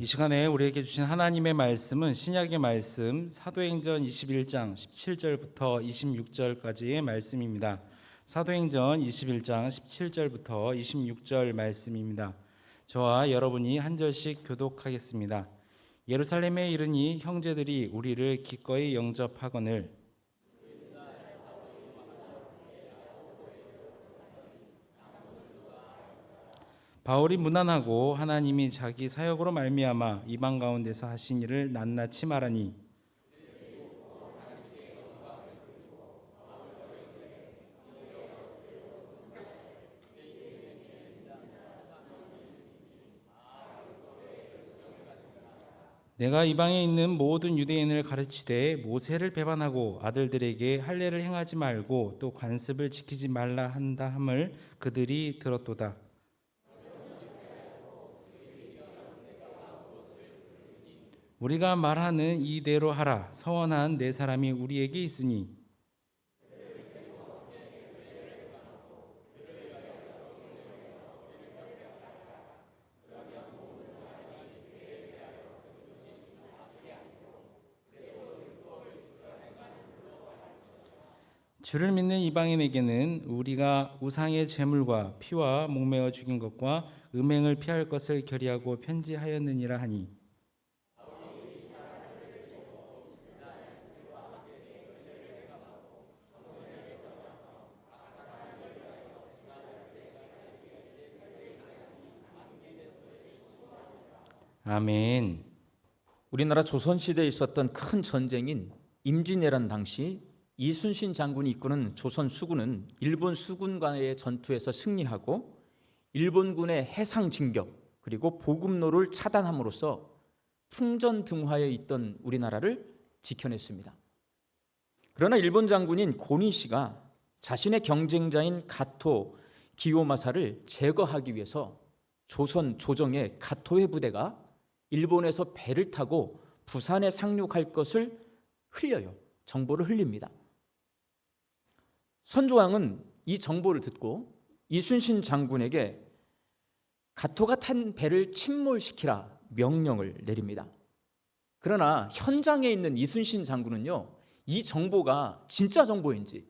이 시간에 우리에게 주신 하나님의 말씀은 신약의 말씀 사도행전 21장 17절부터 26절까지의 말씀입니다. 사도행전 21장 17절부터 26절 말씀입니다. 저와 여러분이 한 절씩 교독하겠습니다. 예루살렘에 이르니 형제들이 우리를 기꺼이 영접하거늘 바울이 무난하고 하나님이 자기 사역으로 말미암아 이방 가운데서 하신 일을 낱낱이 말하니 내가 이방에 있는 모든 유대인을 가르치되 모세를 배반하고 아들들에게 할례를 행하지 말고 또 관습을 지키지 말라 한다 함을 그들이 들었도다. 우리가 말하는 이대로 하라. 서원한 네 사람이 우리에게 있으니 주를 믿는 이방인에게는 우리가 우상의 제물과 피와 목매어 죽인 것과 음행을 피할 것을 결의하고 편지하였느니라 하니 아멘. 우리나라 조선 시대에 있었던 큰 전쟁인 임진왜란 당시 이순신 장군이 이끄는 조선 수군은 일본 수군과의 전투에서 승리하고 일본군의 해상 진격 그리고 보급로를 차단함으로써 풍전 등화에 있던 우리나라를 지켜냈습니다. 그러나 일본 장군인 고니 씨가 자신의 경쟁자인 가토 기요마사를 제거하기 위해서 조선 조정의 가토의 부대가 일본에서 배를 타고 부산에 상륙할 것을 흘려요. 정보를 흘립니다. 선조왕은 이 정보를 듣고 이순신 장군에게 가토가 탄 배를 침몰시키라 명령을 내립니다. 그러나 현장에 있는 이순신 장군은요, 이 정보가 진짜 정보인지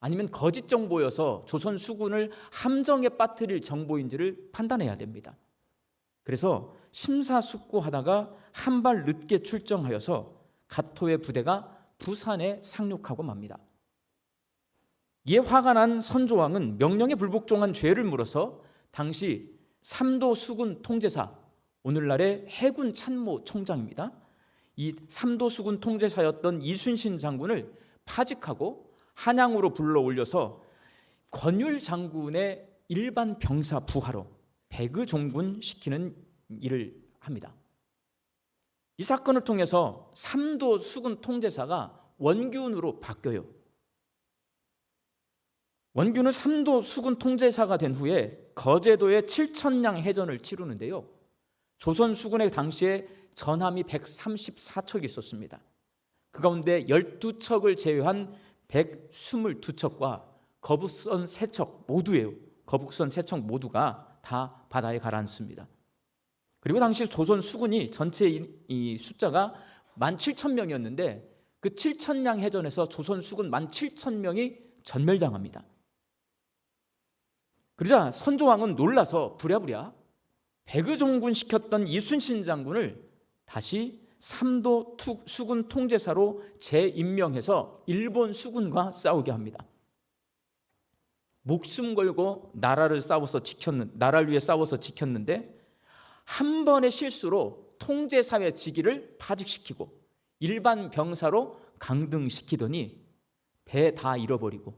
아니면 거짓 정보여서 조선 수군을 함정에 빠뜨릴 정보인지를 판단해야 됩니다. 그래서 심사숙고하다가 한 발 늦게 출정하여서 가토의 부대가 부산에 상륙하고 맙니다. 이에 화가 난 선조왕은 명령에 불복종한 죄를 물어서 당시 삼도 수군 통제사 오늘날의 해군 참모 총장입니다. 이 삼도 수군 통제사였던 이순신 장군을 파직하고 한양으로 불러 올려서 권율 장군의 일반 병사 부하로 배그 종군 시키는 일을 합니다. 이 사건을 통해서 삼도 수군 통제사가 원균으로 바뀌어요. 원균은 삼도 수군 통제사가 된 후에 거제도의 칠천량 해전을 치르는데요. 조선 수군의 당시에 전함이 134척이 있었습니다. 그 가운데 12척을 제외한 122척과 거북선 3척 모두예요. 거북선 3척 모두가 다 바다에 가라앉습니다. 그리고 당시 조선 수군이 전체 이, 이 숫자가 17,000명이었는데 그 7천량 해전에서 조선 수군 17,000명이 전멸당합니다. 그러자 선조왕은 놀라서 부랴부랴 백의종군 시켰던 이순신 장군을 다시 삼도 투, 수군 통제사로 재임명해서 일본 수군과 싸우게 합니다. 목숨 걸고 나라를 싸워서 지켰는 나라를 위해 싸워서 지켰는데 한 번의 실수로 통제 사회 직위를 파직시키고 일반 병사로 강등시키더니 배 다 잃어버리고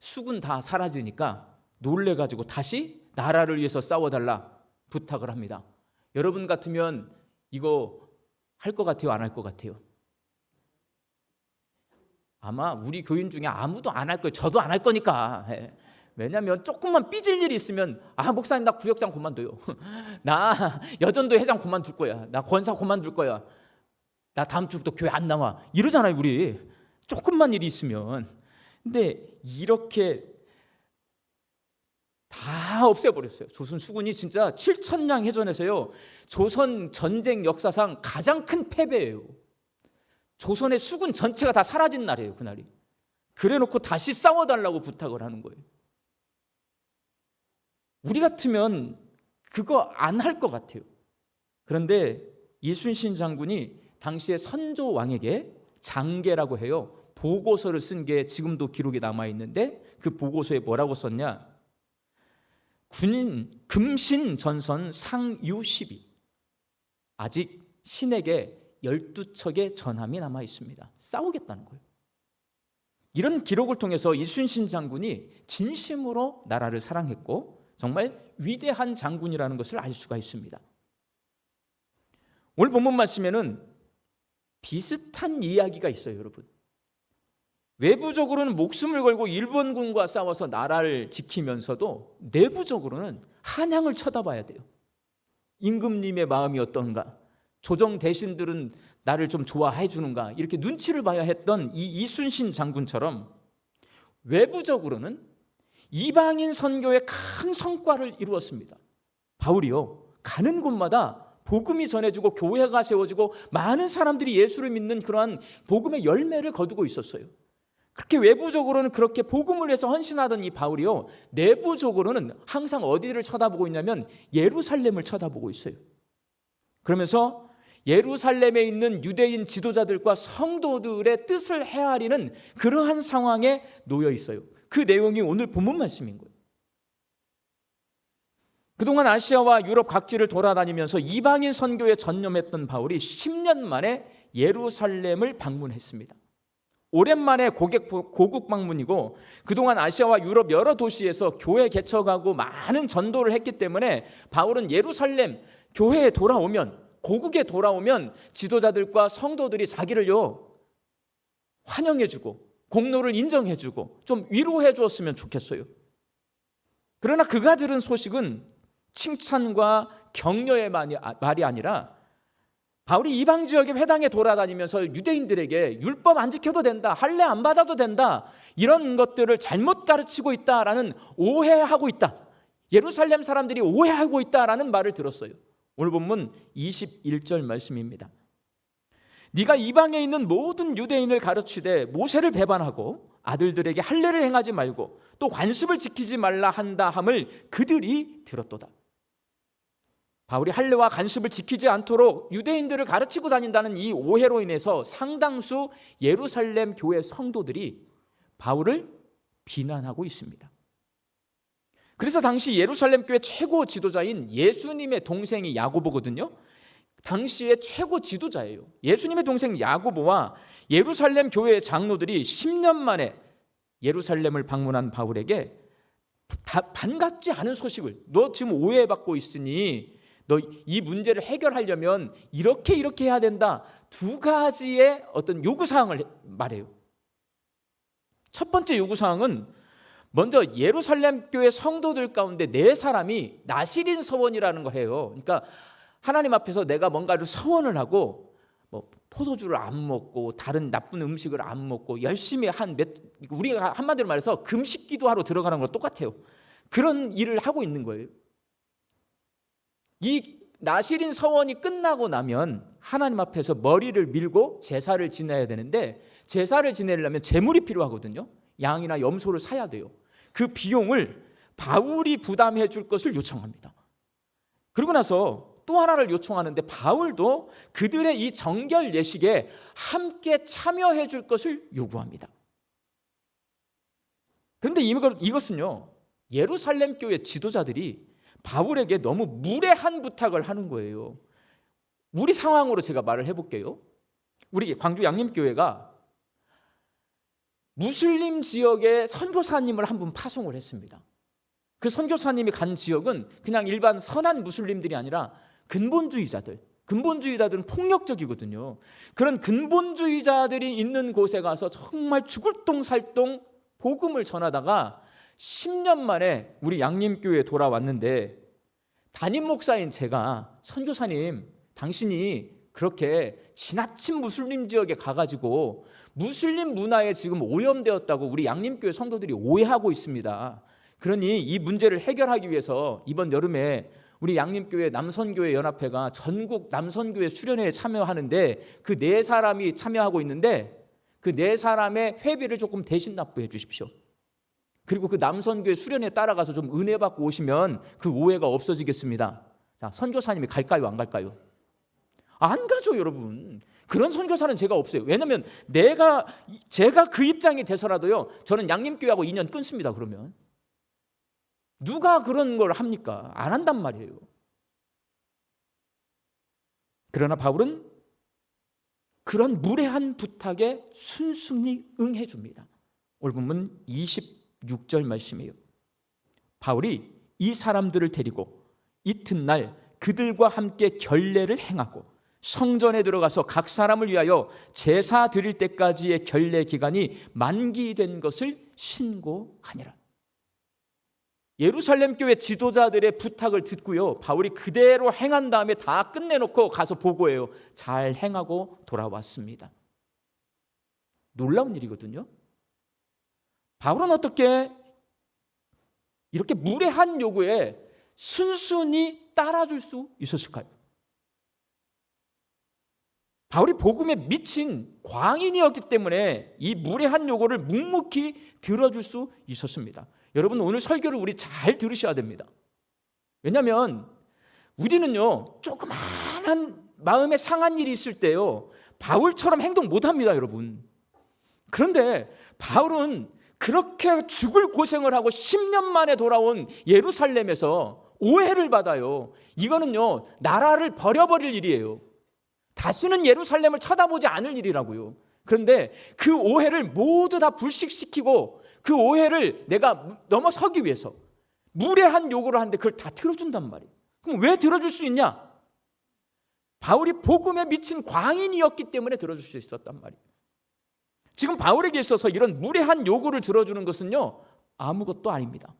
수군 다 사라지니까 놀래 가지고 다시 나라를 위해서 싸워 달라 부탁을 합니다. 여러분 같으면 이거 할 것 같아요? 안 할 것 같아요? 아마 우리 교인 중에 아무도 안 할 거예요. 저도 안 할 거니까. 예. 왜냐하면 조금만 삐질 일이 있으면 아 목사님 나 구역장 그만둬요. 나 여전도 회장 그만둘 거야. 나 권사 그만둘 거야. 나 다음 주부터 교회 안 나와. 이러잖아요 우리. 조금만 일이 있으면. 근데 이렇게 다 없애버렸어요. 조선 수군이 진짜 7천량 해전에서요. 조선 전쟁 역사상 가장 큰 패배예요. 조선의 수군 전체가 다 사라진 날이에요. 그날이. 그래놓고 다시 싸워달라고 부탁을 하는 거예요. 우리 같으면 그거 안 할 것 같아요. 그런데 이순신 장군이 당시에 선조 왕에게 장계라고 해요. 보고서를 쓴 게 지금도 기록이 남아 있는데 그 보고서에 뭐라고 썼냐? 군인 금신 전선 상유 12 아직 신에게 12척의 전함이 남아 있습니다. 싸우겠다는 거예요. 이런 기록을 통해서 이순신 장군이 진심으로 나라를 사랑했고 정말 위대한 장군이라는 것을 알 수가 있습니다. 오늘 본문 말씀에는 비슷한 이야기가 있어요, 여러분. 외부적으로는 목숨을 걸고 일본군과 싸워서 나라를 지키면서도 내부적으로는 한양을 쳐다봐야 돼요. 임금님의 마음이 어떤가? 조정 대신들은 나를 좀 좋아해 주는가? 이렇게 눈치를 봐야 했던 이 이순신 장군처럼 외부적으로는 이방인 선교의 큰 성과를 이루었습니다. 바울이요. 가는 곳마다 복음이 전해지고 교회가 세워지고 많은 사람들이 예수를 믿는 그러한 복음의 열매를 거두고 있었어요. 그렇게 외부적으로는 그렇게 복음을 위해서 헌신하던 이 바울이요. 내부적으로는 항상 어디를 쳐다보고 있냐면 예루살렘을 쳐다보고 있어요. 그러면서 예루살렘에 있는 유대인 지도자들과 성도들의 뜻을 헤아리는 그러한 상황에 놓여 있어요. 그 내용이 오늘 본문 말씀인 거예요. 그동안 아시아와 유럽 각지를 돌아다니면서 이방인 선교에 전념했던 바울이 10년 만에 예루살렘을 방문했습니다. 오랜만에 고객, 고국 방문이고 그동안 아시아와 유럽 여러 도시에서 교회 개척하고 많은 전도를 했기 때문에 바울은 예루살렘 교회에 돌아오면 고국에 돌아오면 지도자들과 성도들이 자기를요 환영해주고 공로를 인정해주고 좀 위로해 주었으면 좋겠어요. 그러나 그가 들은 소식은 칭찬과 격려의 말이 아니라 바울이 이방 지역의 회당에 돌아다니면서 유대인들에게 율법 안 지켜도 된다, 할례 안 받아도 된다 이런 것들을 잘못 가르치고 있다라는 오해하고 있다. 예루살렘 사람들이 오해하고 있다라는 말을 들었어요. 오늘 본문 21절 말씀입니다. 네가 이방에 있는 모든 유대인을 가르치되 모세를 배반하고 아들들에게 할례를 행하지 말고 또 관습을 지키지 말라 한다 함을 그들이 들었도다. 바울이 할례와 관습을 지키지 않도록 유대인들을 가르치고 다닌다는 이 오해로 인해서 상당수 예루살렘 교회 성도들이 바울을 비난하고 있습니다. 그래서 당시 예루살렘 교회 최고 지도자인 예수님의 동생이 야고보거든요. 당시의 최고 지도자예요. 예수님의 동생 야고보와 예루살렘 교회의 장로들이 10년 만에 예루살렘을 방문한 바울에게 반갑지 않은 소식을 너 지금 오해받고 있으니 너 이 문제를 해결하려면 이렇게 이렇게 해야 된다. 두 가지의 어떤 요구 사항을 말해요. 첫 번째 요구 사항은 먼저 예루살렘 교회 성도들 가운데 네 사람이 나시린 서원이라는 거 해요. 그러니까 하나님 앞에서 내가 뭔가를 서원을 하고 뭐 포도주를 안 먹고 다른 나쁜 음식을 안 먹고 열심히 한 몇 우리가 한마디로 말해서 금식 기도하러 들어가는 거 똑같아요. 그런 일을 하고 있는 거예요. 이 나시린 서원이 끝나고 나면 하나님 앞에서 머리를 밀고 제사를 지내야 되는데 제사를 지내려면 재물이 필요하거든요. 양이나 염소를 사야 돼요. 그 비용을 바울이 부담해 줄 것을 요청합니다. 그러고 나서 또 하나를 요청하는데 바울도 그들의 이 정결 예식에 함께 참여해 줄 것을 요구합니다. 그런데 이것은요. 예루살렘 교회 지도자들이 바울에게 너무 무례한 부탁을 하는 거예요. 우리 상황으로 제가 말을 해볼게요. 우리 광주 양림교회가 무슬림 지역에 선교사님을 한 분 파송을 했습니다. 그 선교사님이 간 지역은 그냥 일반 선한 무슬림들이 아니라 근본주의자들, 근본주의자들은 폭력적이거든요. 그런 근본주의자들이 있는 곳에 가서 정말 죽을 똥살똥 복음을 전하다가 10년 만에 우리 양림교회에 돌아왔는데 담임 목사인 제가 선교사님 당신이 그렇게 지나친 무슬림 지역에 가가지고 무슬림 문화에 지금 오염되었다고 우리 양림교회 성도들이 오해하고 있습니다. 그러니 이 문제를 해결하기 위해서 이번 여름에 우리 양림교회 남선교회 연합회가 전국 남선교회 수련회에 참여하는데 그 네 사람이 참여하고 있는데 그 네 사람의 회비를 조금 대신 납부해 주십시오. 그리고 그 남선교회 수련회 따라가서 좀 은혜 받고 오시면 그 오해가 없어지겠습니다. 자, 선교사님이 갈까요, 안 갈까요? 안 가죠, 여러분. 그런 선교사는 제가 없어요. 왜냐면 내가 제가 그 입장이 돼서라도요. 저는 양림교회하고 인연 끊습니다. 그러면 누가 그런 걸 합니까? 안 한단 말이에요. 그러나 바울은 그런 무례한 부탁에 순순히 응해 줍니다. 오늘 본문 26절 말씀이에요. 바울이 이 사람들을 데리고 이튿날 그들과 함께 결례를 행하고 성전에 들어가서 각 사람을 위하여 제사 드릴 때까지의 결례 기간이 만기된 것을 신고하니라. 예루살렘 교회 지도자들의 부탁을 듣고요. 바울이 그대로 행한 다음에 다 끝내놓고 가서 보고해요. 잘 행하고 돌아왔습니다. 놀라운 일이거든요. 바울은 어떻게 이렇게 무례한 요구에 순순히 따라줄 수 있었을까요? 바울이 복음에 미친 광인이었기 때문에 이 무례한 요구를 묵묵히 들어줄 수 있었습니다. 여러분 오늘 설교를 우리 잘 들으셔야 됩니다. 왜냐하면 우리는요 조그마한 마음에 상한 일이 있을 때요 바울처럼 행동 못합니다, 여러분. 그런데 바울은 그렇게 죽을 고생을 하고 10년 만에 돌아온 예루살렘에서 오해를 받아요. 이거는요 나라를 버려버릴 일이에요. 다시는 예루살렘을 쳐다보지 않을 일이라고요. 그런데 그 오해를 모두 다 불식시키고 그 오해를 내가 넘어서기 위해서 무례한 요구를 하는데 그걸 다 들어준단 말이에요. 그럼 왜 들어줄 수 있냐? 바울이 복음에 미친 광인이었기 때문에 들어줄 수 있었단 말이에요. 지금 바울에게 있어서 이런 무례한 요구를 들어주는 것은요 아무것도 아닙니다.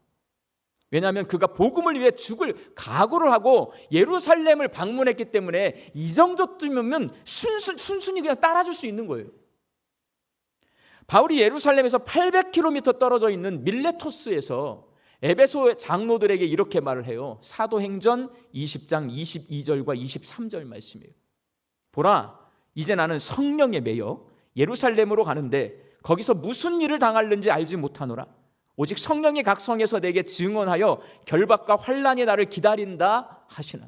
왜냐하면 그가 복음을 위해 죽을 각오를 하고 예루살렘을 방문했기 때문에 이 정도쯤이면 순순, 순순히 그냥 따라줄 수 있는 거예요. 바울이 예루살렘에서 800km 떨어져 있는 밀레토스에서 에베소 장로들에게 이렇게 말을 해요. 사도행전 20장 22절과 23절 말씀이에요. 보라, 이제 나는 성령에 매여 예루살렘으로 가는데 거기서 무슨 일을 당할는지 알지 못하노라. 오직 성령이 각 성에서 내게 증언하여 결박과 환란이 나를 기다린다 하시는.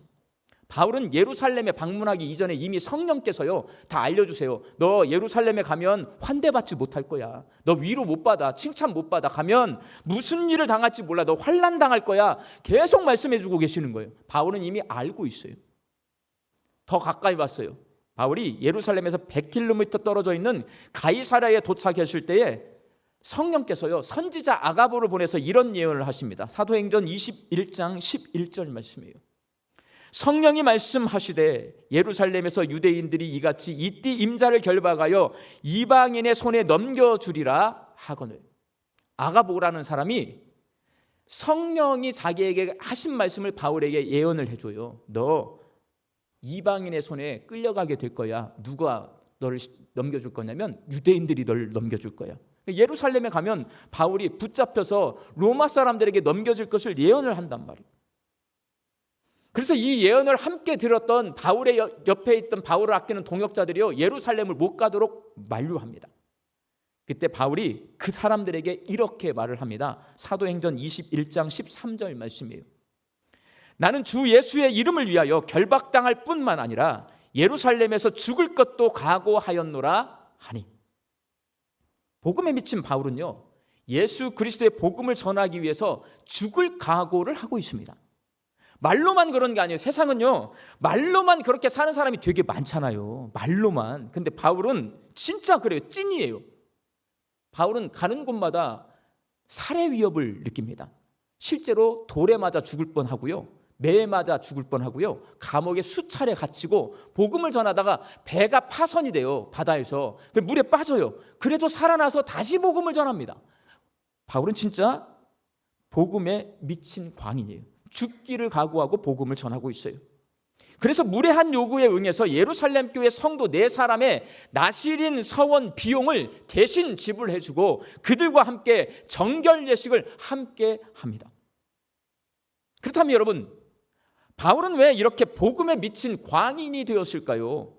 바울은 예루살렘에 방문하기 이전에 이미 성령께서요 다 알려주세요. 너 예루살렘에 가면 환대받지 못할 거야. 너 위로 못 받아, 칭찬 못 받아. 가면 무슨 일을 당할지 몰라. 너 환란 당할 거야. 계속 말씀해주고 계시는 거예요. 바울은 이미 알고 있어요. 더 가까이 왔어요. 바울이 예루살렘에서 100km 떨어져 있는 가이사라에 도착했을 때에 성령께서요 선지자 아가보를 보내서 이런 예언을 하십니다. 사도행전 21장 11절 말씀이에요. 성령이 말씀하시되 예루살렘에서 유대인들이 이같이 이띠 임자를 결박하여 이방인의 손에 넘겨주리라 하거늘 아가보라는 사람이 성령이 자기에게 하신 말씀을 바울에게 예언을 해줘요. 너 이방인의 손에 끌려가게 될 거야. 누가 너를 넘겨줄 거냐면 유대인들이 널 넘겨줄 거야. 예루살렘에 가면 바울이 붙잡혀서 로마 사람들에게 넘겨질 것을 예언을 한단 말이에요. 그래서 이 예언을 함께 들었던 바울의 옆에 있던 바울을 아끼는 동역자들이요 예루살렘을 못 가도록 만류합니다. 그때 바울이 그 사람들에게 이렇게 말을 합니다. 사도행전 21장 13절 말씀이에요. 나는 주 예수의 이름을 위하여 결박당할 뿐만 아니라 예루살렘에서 죽을 것도 각오하였노라 하니 복음에 미친 바울은요 예수 그리스도의 복음을 전하기 위해서 죽을 각오를 하고 있습니다. 말로만 그런 게 아니에요. 세상은요 말로만 그렇게 사는 사람이 되게 많잖아요. 말로만. 근데 바울은 진짜 그래요. 찐이에요. 바울은 가는 곳마다 살해 위협을 느낍니다. 실제로 돌에 맞아 죽을 뻔하고요. 매에 맞아 죽을 뻔하고요. 감옥에 수차례 갇히고 복음을 전하다가 배가 파선이 돼요. 바다에서 그 물에 빠져요. 그래도 살아나서 다시 복음을 전합니다. 바울은 진짜 복음에 미친 광인이에요. 죽기를 각오하고 복음을 전하고 있어요. 그래서 무례한 요구에 응해서 예루살렘 교회 성도 네 사람의 나시린 서원 비용을 대신 지불해 주고 그들과 함께 정결 예식을 함께 합니다. 그렇다면 여러분 바울은 왜 이렇게 복음에 미친 광인이 되었을까요?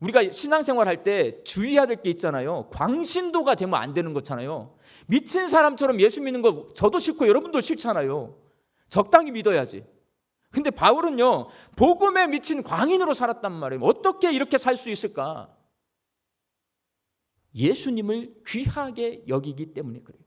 우리가 신앙생활 할 때 주의해야 될 게 있잖아요. 광신도가 되면 안 되는 거잖아요. 미친 사람처럼 예수 믿는 거 저도 싫고 여러분도 싫잖아요. 적당히 믿어야지. 근데 바울은요, 복음에 미친 광인으로 살았단 말이에요. 어떻게 이렇게 살 수 있을까? 예수님을 귀하게 여기기 때문에 그래요.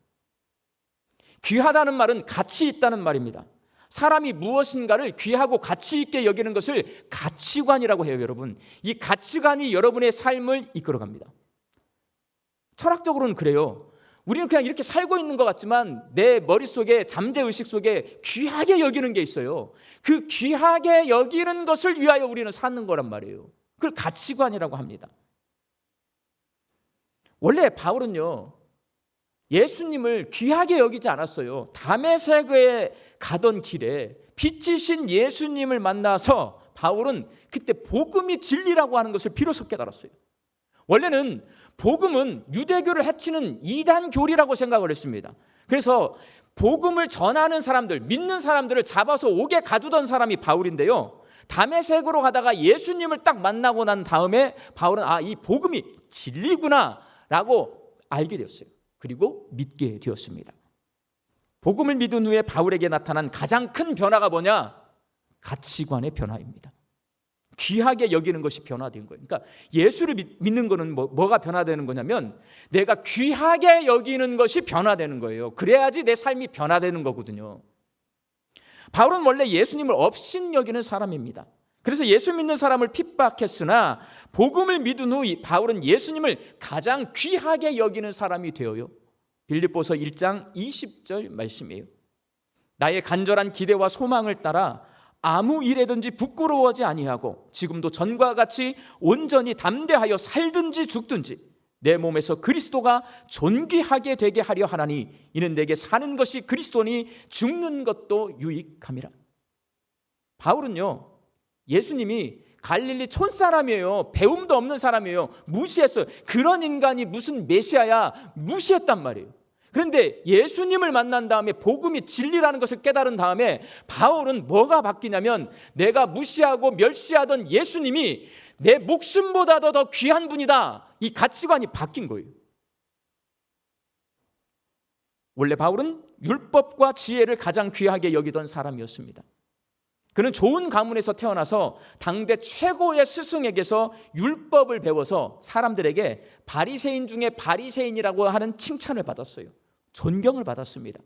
귀하다는 말은 가치 있다는 말입니다. 사람이 무엇인가를 귀하고 가치 있게 여기는 것을 가치관이라고 해요, 여러분. 이 가치관이 여러분의 삶을 이끌어갑니다. 철학적으로는 그래요. 우리는 그냥 이렇게 살고 있는 것 같지만 내 머릿속에 잠재 의식 속에 귀하게 여기는 게 있어요. 그 귀하게 여기는 것을 위하여 우리는 사는 거란 말이에요. 그걸 가치관이라고 합니다. 원래 바울은요. 예수님을 귀하게 여기지 않았어요. 담에색에 가던 길에 빛이신 예수님을 만나서 바울은 그때 복음이 진리라고 하는 것을 비로소 깨달았어요. 원래는 복음은 유대교를 해치는 이단 교리라고 생각을 했습니다. 그래서 복음을 전하는 사람들, 믿는 사람들을 잡아서 옥에 가두던 사람이 바울인데요. 담에색으로 가다가 예수님을 딱 만나고 난 다음에 바울은 아, 이 복음이 진리구나라고 알게 되었어요. 그리고 믿게 되었습니다. 복음을 믿은 후에 바울에게 나타난 가장 큰 변화가 뭐냐? 가치관의 변화입니다. 귀하게 여기는 것이 변화된 거예요. 그러니까 예수를 믿, 는 거는 뭐, 뭐가 변화되는 거냐면 내가 귀하게 여기는 것이 변화되는 거예요. 그래야지 내 삶이 변화되는 거거든요. 바울은 원래 예수님을 업신 여기는 사람입니다. 그래서 예수 믿는 사람을 핍박했으나 복음을 믿은 후 바울은 예수님을 가장 귀하게 여기는 사람이 되어요. 빌립보서 1장 20절 말씀이에요. 나의 간절한 기대와 소망을 따라 아무 일에든지 부끄러워하지 아니하고 지금도 전과 같이 온전히 담대하여 살든지 죽든지 내 몸에서 그리스도가 존귀하게 되게 하려 하나니 이는 내게 사는 것이 그리스도니 죽는 것도 유익함이라. 바울은요. 예수님이 갈릴리 촌사람이에요. 배움도 없는 사람이에요. 무시했어요. 그런 인간이 무슨 메시아야 무시했단 말이에요. 그런데 예수님을 만난 다음에 복음이 진리라는 것을 깨달은 다음에 바울은 뭐가 바뀌냐면 내가 무시하고 멸시하던 예수님이 내 목숨보다도 더 귀한 분이다. 이 가치관이 바뀐 거예요. 원래 바울은 율법과 지혜를 가장 귀하게 여기던 사람이었습니다. 그는 좋은 가문에서 태어나서 당대 최고의 스승에게서 율법을 배워서 사람들에게 바리새인 중에 바리새인이라고 하는 칭찬을 받았어요. 존경을 받았습니다.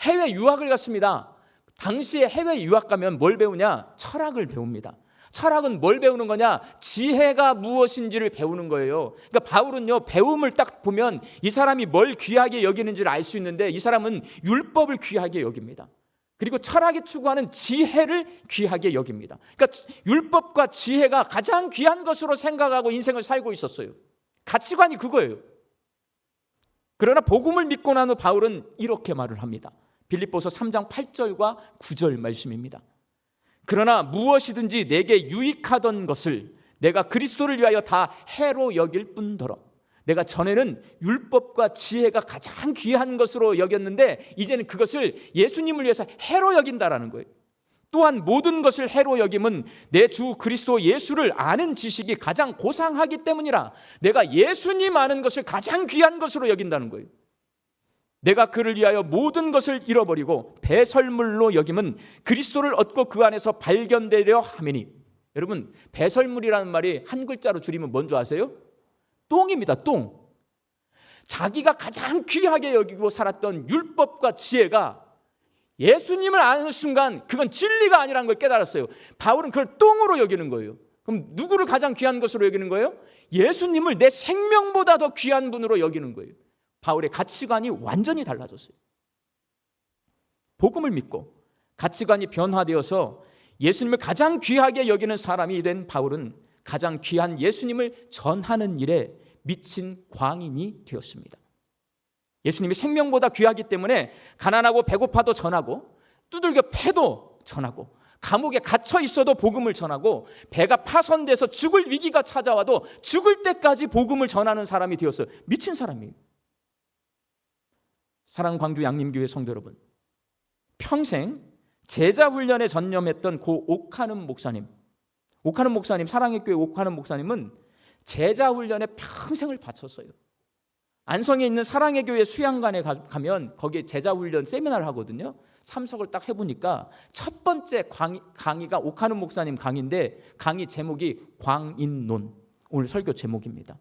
해외 유학을 갔습니다. 당시에 해외 유학 가면 뭘 배우냐? 철학을 배웁니다. 철학은 뭘 배우는 거냐? 지혜가 무엇인지를 배우는 거예요. 그러니까 바울은요, 배움을 딱 보면 이 사람이 뭘 귀하게 여기는지를 알 수 있는데 이 사람은 율법을 귀하게 여깁니다. 그리고 철학이 추구하는 지혜를 귀하게 여깁니다. 그러니까 율법과 지혜가 가장 귀한 것으로 생각하고 인생을 살고 있었어요. 가치관이 그거예요. 그러나 복음을 믿고 난 후 바울은 이렇게 말을 합니다. 빌립보서 3장 8절과 9절 말씀입니다. 그러나 무엇이든지 내게 유익하던 것을 내가 그리스도를 위하여 다 해로 여길 뿐더러 내가 전에는 율법과 지혜가 가장 귀한 것으로 여겼는데 이제는 그것을 예수님을 위해서 해로 여긴다라는 거예요. 또한 모든 것을 해로 여김은 내 주 그리스도 예수를 아는 지식이 가장 고상하기 때문이라 내가 예수님 아는 것을 가장 귀한 것으로 여긴다는 거예요. 내가 그를 위하여 모든 것을 잃어버리고 배설물로 여김은 그리스도를 얻고 그 안에서 발견되려 함이니 여러분 배설물이라는 말이 한 글자로 줄이면 뭔지 아세요? 똥입니다. 똥. 자기가 가장 귀하게 여기고 살았던 율법과 지혜가 예수님을 아는 순간 그건 진리가 아니라는 걸 깨달았어요. 바울은 그걸 똥으로 여기는 거예요. 그럼 누구를 가장 귀한 것으로 여기는 거예요? 예수님을 내 생명보다 더 귀한 분으로 여기는 거예요. 바울의 가치관이 완전히 달라졌어요. 복음을 믿고 가치관이 변화되어서 예수님을 가장 귀하게 여기는 사람이 된 바울은 가장 귀한 예수님을 전하는 일에 미친 광인이 되었습니다. 예수님이 생명보다 귀하기 때문에 가난하고 배고파도 전하고 두들겨 패도 전하고 감옥에 갇혀 있어도 복음을 전하고 배가 파손돼서 죽을 위기가 찾아와도 죽을 때까지 복음을 전하는 사람이 되었어요. 미친 사람이에요. 사랑 광주 양림교회 성도 여러분. 평생 제자 훈련에 전념했던 고 옥하는 목사님. 옥하는 목사님, 사랑의 교회 옥하는 목사님은 제자 훈련에 평생을 바쳤어요. 안성에 있는 사랑의 교회 수양관에 가- 가면 거기에 제자 훈련 세미나를 하거든요. 참석을 딱 해보니까 첫 번째 강의, 강의가 옥하는 목사님 강의인데 강의 제목이 광인론 오늘 설교 제목입니다.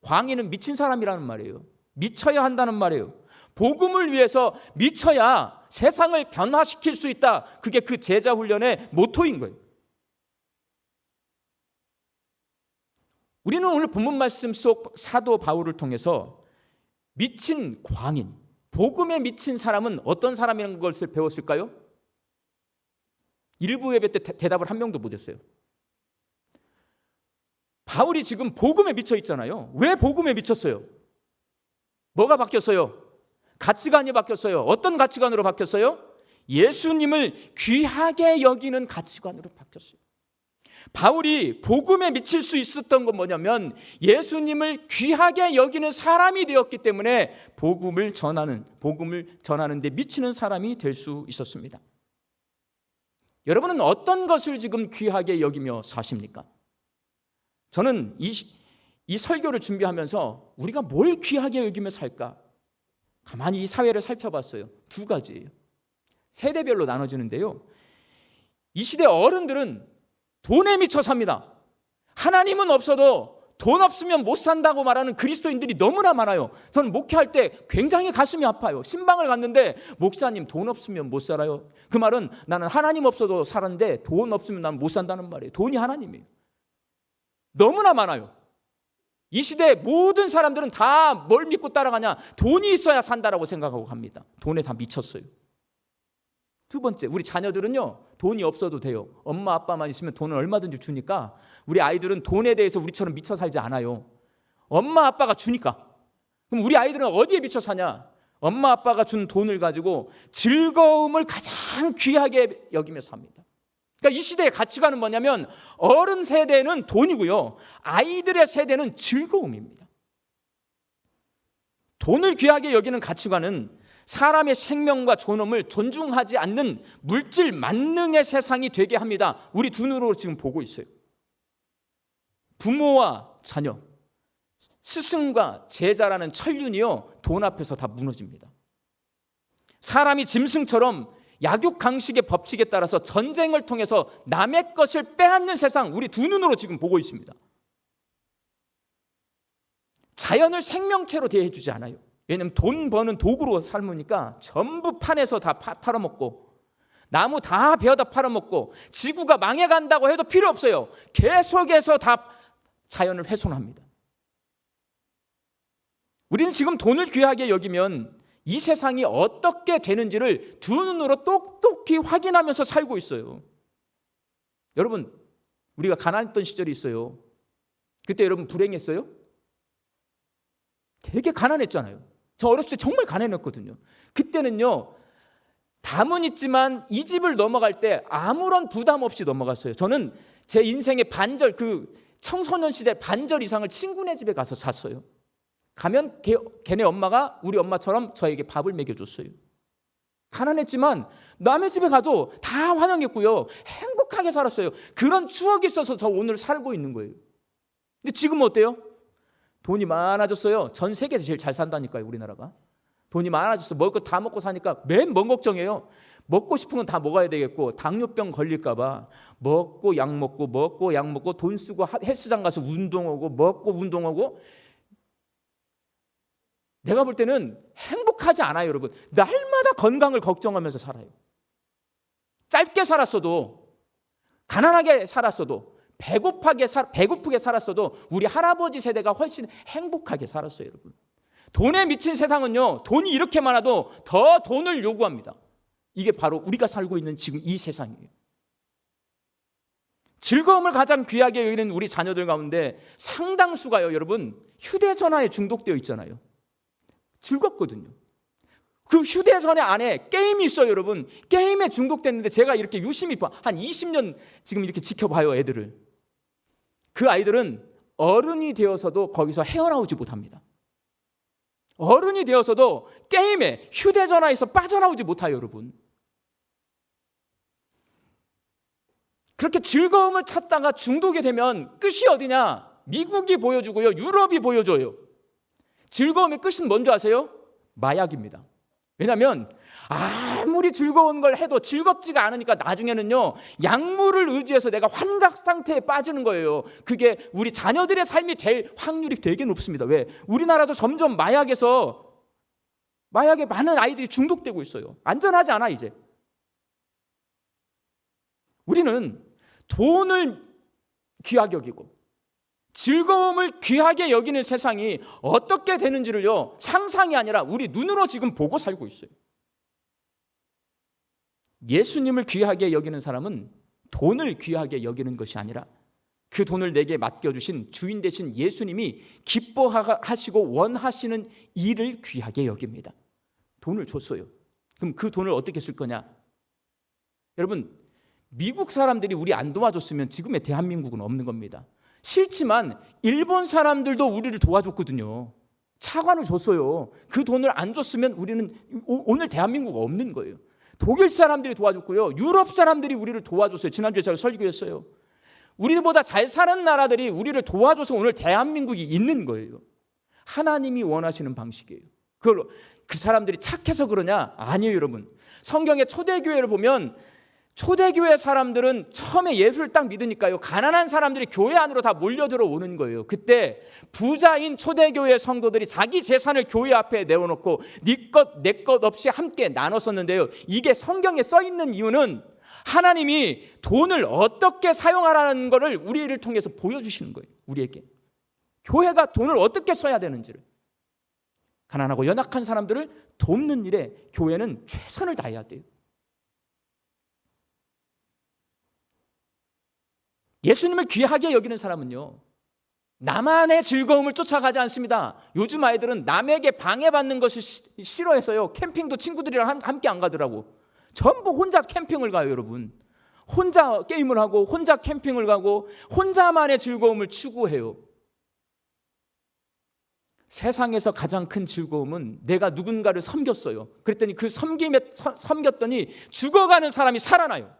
광인은 미친 사람이라는 말이에요. 미쳐야 한다는 말이에요. 복음을 위해서 미쳐야 세상을 변화시킬 수 있다. 그게 그 제자 훈련의 모토인 거예요. 우리는 오늘 본문 말씀 속 사도 바울을 통해서 미친 광인, 복음에 미친 사람은 어떤 사람이라는 것을 배웠을까요? 일부 예배 때 대- 대답을 한 명도 못 했어요. 바울이 지금 복음에 미쳐 있잖아요. 왜 복음에 미쳤어요? 뭐가 바뀌었어요? 가치관이 바뀌었어요. 어떤 가치관으로 바뀌었어요? 예수님을 귀하게 여기는 가치관으로 바뀌었어요. 바울이 복음에 미칠 수 있었던 건 뭐냐면 예수님을 귀하게 여기는 사람이 되었기 때문에 복음을 전하는 복음을 전하는데 미치는 사람이 될 수 있었습니다. 여러분은 어떤 것을 지금 귀하게 여기며 사십니까? 저는 이, 이 설교를 준비하면서 우리가 뭘 귀하게 여기며 살까? 가만히 이 사회를 살펴봤어요. 두 가지예요. 세대별로 나눠지는데요. 이 시대 어른들은 돈에 미쳐 삽니다. 하나님은 없어도 돈 없으면 못 산다고 말하는 그리스도인들이 너무나 많아요. 저는 목회할 때 굉장히 가슴이 아파요. 신방을 갔는데 목사님 돈 없으면 못 살아요. 그 말은 나는 하나님 없어도 살았는데 돈 없으면 난 못 산다는 말이에요. 돈이 하나님이에요. 너무나 많아요. 이 시대 모든 사람들은 다 뭘 믿고 따라가냐? 돈이 있어야 산다라고 생각하고 갑니다. 돈에 다 미쳤어요. 두 번째, 우리 자녀들은요, 돈이 없어도 돼요. 엄마, 아빠만 있으면 돈을 얼마든지 주니까 우리 아이들은 돈에 대해서 우리처럼 미쳐 살지 않아요. 엄마, 아빠가 주니까. 그럼 우리 아이들은 어디에 미쳐 사냐? 엄마, 아빠가 준 돈을 가지고 즐거움을 가장 귀하게 여기며 삽니다. 그러니까 이 시대의 가치관은 뭐냐면 어른 세대는 돈이고요. 아이들의 세대는 즐거움입니다. 돈을 귀하게 여기는 가치관은 사람의 생명과 존엄을 존중하지 않는 물질 만능의 세상이 되게 합니다. 우리 두 눈으로 지금 보고 있어요. 부모와 자녀, 스승과 제자라는 천륜이요 돈 앞에서 다 무너집니다. 사람이 짐승처럼 약육 강식의 법칙에 따라서 전쟁을 통해서 남의 것을 빼앗는 세상 우리 두 눈으로 지금 보고 있습니다. 자연을 생명체로 대해주지 않아요. 왜냐하면 돈 버는 도구로 삶으니까 전부 판에서 다 파, 팔아먹고 나무 다 베어다 팔아먹고 지구가 망해간다고 해도 필요 없어요. 계속해서 다 자연을 훼손합니다. 우리는 지금 돈을 귀하게 여기면 이 세상이 어떻게 되는지를 두 눈으로 똑똑히 확인하면서 살고 있어요. 여러분, 우리가 가난했던 시절이 있어요. 그때 여러분 불행했어요? 되게 가난했잖아요. 저 어렸을 때 정말 가난했거든요. 그때는요. 담은 있지만 이 집을 넘어갈 때 아무런 부담 없이 넘어갔어요. 저는 제 인생의 반절 그 청소년 시대 반절 이상을 친구네 집에 가서 잤어요. 가면 걔, 걔네 엄마가 우리 엄마처럼 저에게 밥을 먹여줬어요. 가난했지만 남의 집에 가도 다 환영했고요. 행복하게 살았어요. 그런 추억이 있어서 저 오늘 살고 있는 거예요. 근데 지금 어때요? 돈이 많아졌어요. 전 세계에서 제일 잘 산다니까요, 우리나라가. 돈이 많아졌어. 먹을 거 다 먹고 사니까 맨뭔 걱정이에요. 먹고 싶은 건 다 먹어야 되겠고 당뇨병 걸릴까 봐 먹고 약 먹고 먹고 약 먹고 돈 쓰고 하- 헬스장 가서 운동하고 먹고 운동하고 내가 볼 때는 행복하지 않아요, 여러분. 날마다 건강을 걱정하면서 살아요. 짧게 살았어도 가난하게 살았어도 배고파게 살 배고프게 살았어도 우리 할아버지 세대가 훨씬 행복하게 살았어요, 여러분. 돈에 미친 세상은요. 돈이 이렇게 많아도 더 돈을 요구합니다. 이게 바로 우리가 살고 있는 지금 이 세상이에요. 즐거움을 가장 귀하게 여기는 우리 자녀들 가운데 상당수가요, 여러분. 휴대전화에 중독되어 있잖아요. 즐겁거든요. 그 휴대전화 안에 게임이 있어요, 여러분. 게임에 중독됐는데 제가 이렇게 유심히 봐. 한 20년 지금 이렇게 지켜봐요, 애들을. 그 아이들은 어른이 되어서도 거기서 헤어나오지 못합니다. 어른이 되어서도 게임에 휴대전화에서 빠져나오지 못해요, 여러분. 그렇게 즐거움을 찾다가 중독이 되면 끝이 어디냐? 미국이 보여주고요, 유럽이 보여줘요. 즐거움의 끝은 뭔지 아세요? 마약입니다. 왜냐하면 아무리 즐거운 걸 해도 즐겁지가 않으니까 나중에는요 약물을 의지해서 내가 환각 상태에 빠지는 거예요. 그게 우리 자녀들의 삶이 될 확률이 되게 높습니다. 왜? 우리나라도 점점 마약에서 마약에 많은 아이들이 중독되고 있어요. 안전하지 않아 이제. 우리는 돈을 귀하게 여기고 즐거움을 귀하게 여기는 세상이 어떻게 되는지를요 상상이 아니라 우리 눈으로 지금 보고 살고 있어요. 예수님을 귀하게 여기는 사람은 돈을 귀하게 여기는 것이 아니라 그 돈을 내게 맡겨주신 주인 되신 예수님이 기뻐하시고 원하시는 일을 귀하게 여깁니다. 돈을 줬어요. 그럼 그 돈을 어떻게 쓸 거냐? 여러분, 미국 사람들이 우리 안 도와줬으면 지금의 대한민국은 없는 겁니다. 싫지만 일본 사람들도 우리를 도와줬거든요. 차관을 줬어요. 그 돈을 안 줬으면 우리는 오- 오늘 대한민국 없는 거예요. 독일 사람들이 도와줬고요. 유럽 사람들이 우리를 도와줬어요. 지난주에 제가 설교했어요. 우리보다 잘 사는 나라들이 우리를 도와줘서 오늘 대한민국이 있는 거예요. 하나님이 원하시는 방식이에요. 그걸 그 사람들이 착해서 그러냐? 아니에요, 여러분. 성경의 초대교회를 보면 초대교회 사람들은 처음에 예수를 딱 믿으니까요. 가난한 사람들이 교회 안으로 다 몰려 들어 오는 거예요. 그때 부자인 초대교회 성도들이 자기 재산을 교회 앞에 내어놓고 네 것 내 것 없이 함께 나눴었는데요. 이게 성경에 써 있는 이유는 하나님이 돈을 어떻게 사용하라는 것을 우리를 통해서 보여주시는 거예요. 우리에게 교회가 돈을 어떻게 써야 되는지를 가난하고 연약한 사람들을 돕는 일에 교회는 최선을 다해야 돼요. 예수님을 귀하게 여기는 사람은요. 나만의 즐거움을 쫓아가지 않습니다. 요즘 아이들은 남에게 방해받는 것을 시- 싫어해서요. 캠핑도 친구들이랑 한- 함께 안 가더라고. 전부 혼자 캠핑을 가요, 여러분. 혼자 게임을 하고 혼자 캠핑을 가고 혼자만의 즐거움을 추구해요. 세상에서 가장 큰 즐거움은 내가 누군가를 섬겼어요. 그랬더니 그 섬김에 서- 섬겼더니 죽어가는 사람이 살아나요.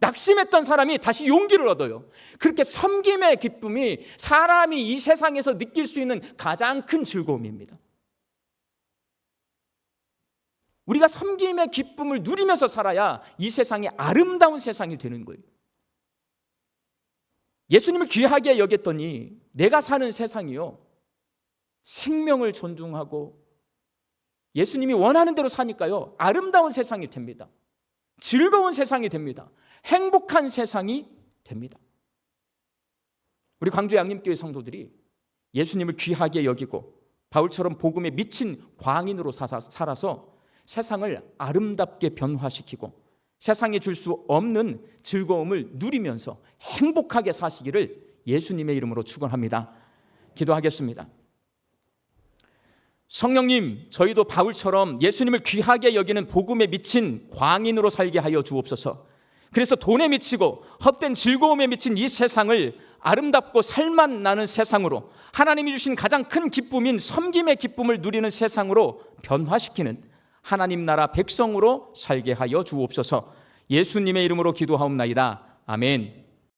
낙심했던 사람이 다시 용기를 얻어요. 그렇게 섬김의 기쁨이 사람이 이 세상에서 느낄 수 있는 가장 큰 즐거움입니다. 우리가 섬김의 기쁨을 누리면서 살아야 이 세상이 아름다운 세상이 되는 거예요. 예수님을 귀하게 여겼더니 내가 사는 세상이요. 생명을 존중하고 예수님이 원하는 대로 사니까요. 아름다운 세상이 됩니다. 즐거운 세상이 됩니다. 행복한 세상이 됩니다. 우리 광주 양림교회 성도들이 예수님을 귀하게 여기고 바울처럼 복음에 미친 광인으로 사- 살아서 세상을 아름답게 변화시키고 세상에 줄 수 없는 즐거움을 누리면서 행복하게 사시기를 예수님의 이름으로 축원합니다. 기도하겠습니다. 성령님, 저희도 바울처럼 예수님을 귀하게 여기는 복음에 미친 광인으로 살게 하여 주옵소서. 그래서 돈에 미치고 헛된 즐거움에 미친 이 세상을 아름답고 살맛 나는 세상으로 하나님이 주신 가장 큰 기쁨인 섬김의 기쁨을 누리는 세상으로 변화시키는 하나님 나라 백성으로 살게 하여 주옵소서. 예수님의 이름으로 기도하옵나이다. 아멘.